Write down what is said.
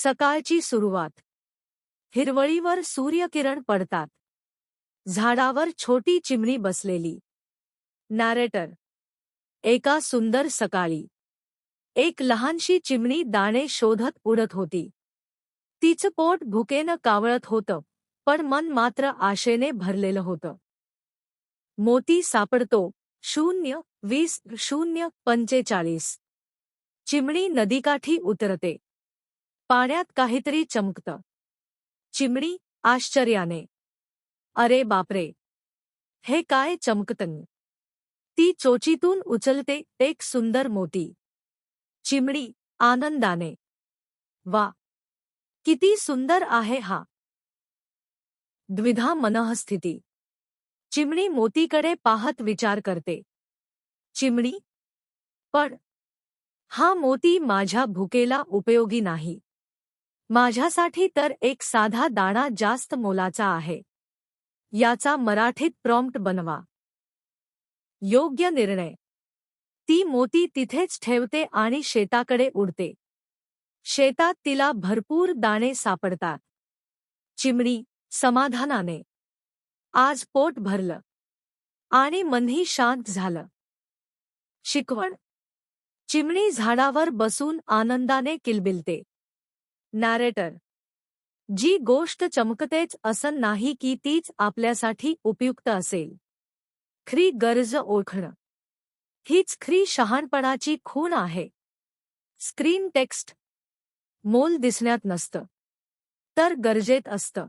सकाळची सुरुवात. हिरवळीवर सूर्यकिरण पडतात. झाडावर छोटी चिमणी बसलेली. नॅरेटर एका सुंदर सकाळी. एक लहानशी चिमणी दाणे शोधत उडत होती. तिचं पोट भुकेनं कावळत होतं पण मन मात्र आशेने भरलेलं होतं. मोती सापडतो शून्य वीस शून्य पंचेचाळीस. चिमणी नदीकाठी उतरते. पाण्यात काहीतरी चमकतं. चिमणी आश्चर्याने. अरे बापरे! हे काय चमकतं ती चोचीतून उचलते एक सुंदर मोती. चिमणी आनंदाने. वा! किती सुंदर आहे हा. द्विधा मनःस्थिती. चिमणी मोतीकडे पाहत विचार करते. चिमणी? पण हा मोती माझ्या भुकेला उपयोगी नाही. माझ्यासाठी तर एक साधा दाणा जास्त मोलाचा आहे. याचा मराठीत प्रॉम्प्ट बनवा. योग्य निर्णय. ती मोती तिथेच ठेवते आणि शेताकडे उडते. शेतात तिला भरपूर दाणे सापडतात. चिमणी समाधानाने. आज पोट भरलं. आणि मनही शांत झालं. शिकवण. चिमणी झाडावर बसून आनंदाने किलबिलते. नॅरेटर जी गोष्ट चमकतेच असं नाही की तीच आपल्यासाठी उपयुक्त असेल. ख्री गरज ओळखणं. हीच ख्री शहाणपणाची खूण आहे. स्क्रीन टेक्स्ट मोल दिसण्यात नसतं. तर गरजेत असतं.